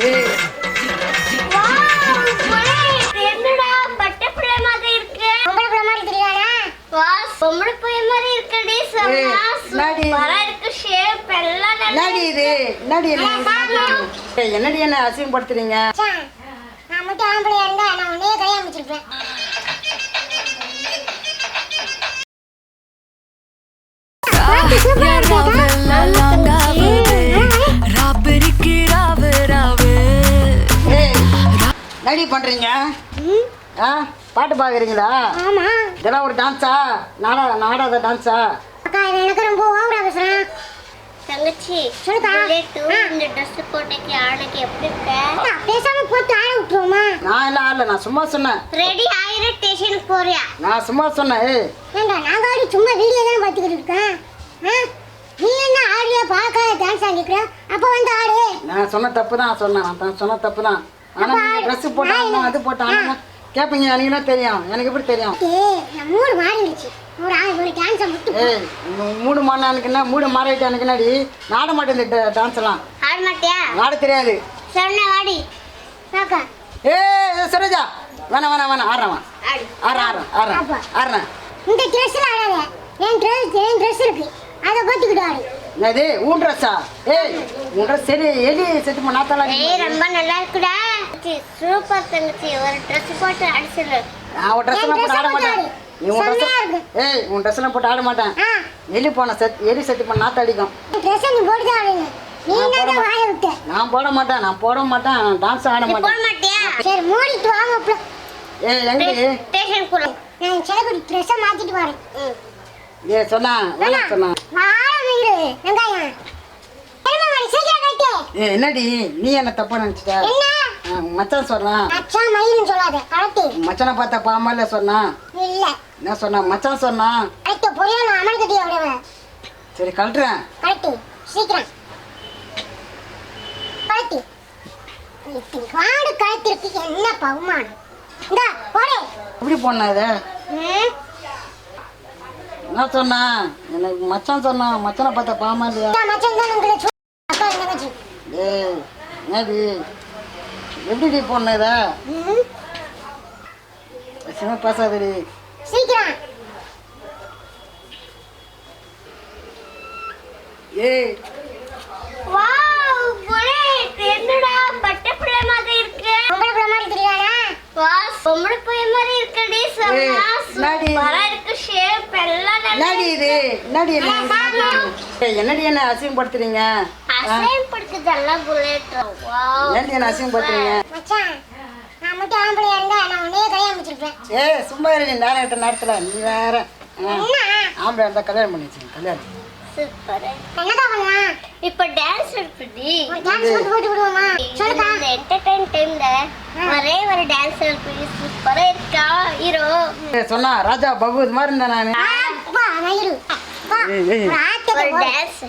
ஏய் என்னடா பட்டர்ஃப்ளை மாதிரி இருக்கு? பொம்பளை பிள்ளை மாதிரி தெரியாதா வா பொம்பளை பைய மாதிரி இருக்குடி ஏய், செம்ம என்னடி? சூப்பரா இருக்கு ஷேப் எல்லாம் என்னடி இது? என்னடி என்ன ஏய், என்னடி என்ன அசிங்கப்படுத்துறீங்க? நான் மட்டும் ஆம்பளையா இருந்தா நான் உன்னையே கல்யாணம் முடிச்சிருப்பேன் ராபரிக்கு என்னடி பண்றீங்க? ஆ பாட்டு பாக்குறீங்களா ஆமா. இதெல்லாம் ஒரு டான்ஸா நாடா நாடாத டான்ஸா அக்கா இது எனக்கு ரொம்ப ஓவரா பேசுறேன் தங்கச்சி. இந்த ட்ரெஸ் போட்டேக்கு ஆளுக்கு எப்படி இருக்க? பேசாம போட்டு ஆட விட்டுருவோமா? நான் எல்லாம் ஆடல நான் சும்மா சொன்னேன். ரெடி ஆயிரம் ஸ்டேஷனுக்கு போறியா? நான் சும்மா சொன்னேன் ஏண்டா நாங்க ஆடி சும்மா வீடியோ தானே பார்த்துக்கிட்டு இருக்கேன்? ஆ? நீ என்ன ஆடியா பார்க்காத டான்ஸ் ஆடிக்கிற அப்ப வந்து ஆடு. நான் சொன்ன தப்பு தான் சொன்னேன். நான் சொன்ன தப்பு தான் ஆனா அப்ப நீங்க ட்ரெஸ் போட்டாங்க அது போட்டாங்க கேட்பீங்க எனக்கு தெரியும். எனக்கு எப்படி தெரியும்? மூடு மாறிடுச்சு. ஒரு ஒரு டான்ஸை ஏய் மூடு மாறினா எனக்கு என்ன மூடு மாறிட்டு நாட மாட்டேன் இந்த டான்ஸ் எல்லாம். ஆட மாட்டியா? ஆட தெரியாது. சொன்ன வாடி. ஏய் சரோஜா. வேணாம் வேணாம் வேணாம் ஆடுறேன் ஆடு. ஆடுறேன் ஆடுறேன் ஆடுறேன். ஆடுறேன். இந்த ட்ரெஸ்ல ஆடாத. என் ட்ரெஸ் என் ட்ரெஸ் இருக்கு. அதை போட்டுக்கிட்டு ஆடு என்னது உன் ட்ரெஸ்ஸா ஏய் உன் ட்ரெஸ் சரி எலி செத்து போ நாத்தாலாம் ஏய் ரொம்ப நல்லா இருக்குடா. சூப்பர் தங்கச்சி ஒரு ட்ரெஸ் போட்டு அடிச்சிடு நான் உன் ட்ரெஸ் எல்லாம் போட்டு ஆட மாட்டேன். நீ உன் ட்ரெஸ். ஏய் உன் ட்ரெஸ் எல்லாம் போட்டு ஆட மாட்டேன். எலி போன செத் எலி செத்து போன நாத்த அடிக்கும். என் ட்ரெஸ்ஸை நீ போட்டு தான் ஆடுங்க நீ நான் போட வாய விட்ட? நான் போட மாட்டேன். நான் போட மாட்டேன். நான் டான்ஸ் ஆட நீ போட மாட்டேன். மாட்டியா? சரி மூடிட்டு வாங்க அப்புறம். ஏய் எங்கடி ஸ்டேஷனுக்கு போலாம் நான் சிலக்குடி ட்ரெஸ்ஸை மாத்திட்டு வரேன் ஏ சொன்னா வேணாம் சொன்னா. மீன் வெங்காயம். என்னடி? நீ என்ன தப்பா நினைச்சிட்ட? மச்சான் சொன்னான். அச்சா மயில்னு சொல்லாத கரெக்டு. மச்சானை பார்த்தா பாமல சொன்னான். இல்ல. என்ன சொன்னான்? மச்சான் சொன்னான். கரெக்டு பொய்யா நான் அமர் கட்டி விடுவேன் சரி கழட்டுறேன். கரெக்டு சீக்கிரம். கரெக்டு காடு கழுத்திருக்கு என்ன பகுமானம்? இந்த போடு. எப்படி போனா இத என்ன சொன்னான்? எனக்கு மச்சான் சொன்னான். மச்சானை பார்த்தா பாமா இல்லையா மச்சான் தான் உங்களை சு- அக்கா இந்த மச்சி ஏய் என்னடி எப்படி போன இத? ம், சின்ன பேசாதடி. சீக்கிரம். ஏய். வாவ் புல்லட் என்னடா பட்டர்ஃப்ளை மாதிரி இருக்கு? பொம்பளை பிள்ளை மாதிரி தெரியாதா வா பொம்பளை பைய மாதிரி இருக்குடி? சூப்பரா இருக்கு ஷேப் எல்லாம் நல்லா என்னடி இது? என்னடி என்னடி என்ன அசிங்கப்படுத்துறீங்க? அசைன் படுக்குதெல்லாம் புல்லட் வாவ் ஏன்டி என்ன அசிங்கப்படுத்துறீங்க? மச்சான் நான் மட்டும் ஆம்பளையா இருந்தா நான் உன்னையே கல்யாணம் முடிச்சிருப்பேன். ஏய் சும்மா இரு நீ நேரம் எடுத்த நேரத்தில் நீ வேற. ஆ. ஆம்பளை இருந்தா கல்யாணம் பண்ணி வச்சுங்க கல்யாணம். சூப்பர் என்னதான் பண்ணலாம்? இப்ப டான்ஸ் இருக்குடி ஒரு டான்ஸ் போட்டு போட்டு விடுவோமா? சொல்லுக்கா இந்த என்டர்டைன் டைம்ல ஒரே ஒரு டான்ஸ் இருக்கு சூப்பரா இருக்கா? ஹீரோ. ஏய், சொன்னா ராஜா பகு இது மாதிரி இருந்தேன் நான். அப்பா மயிரு அப்பா ஏய், ஏய். ஒரு ஆட்டத்தை ஒரு போடு. டான்ஸ்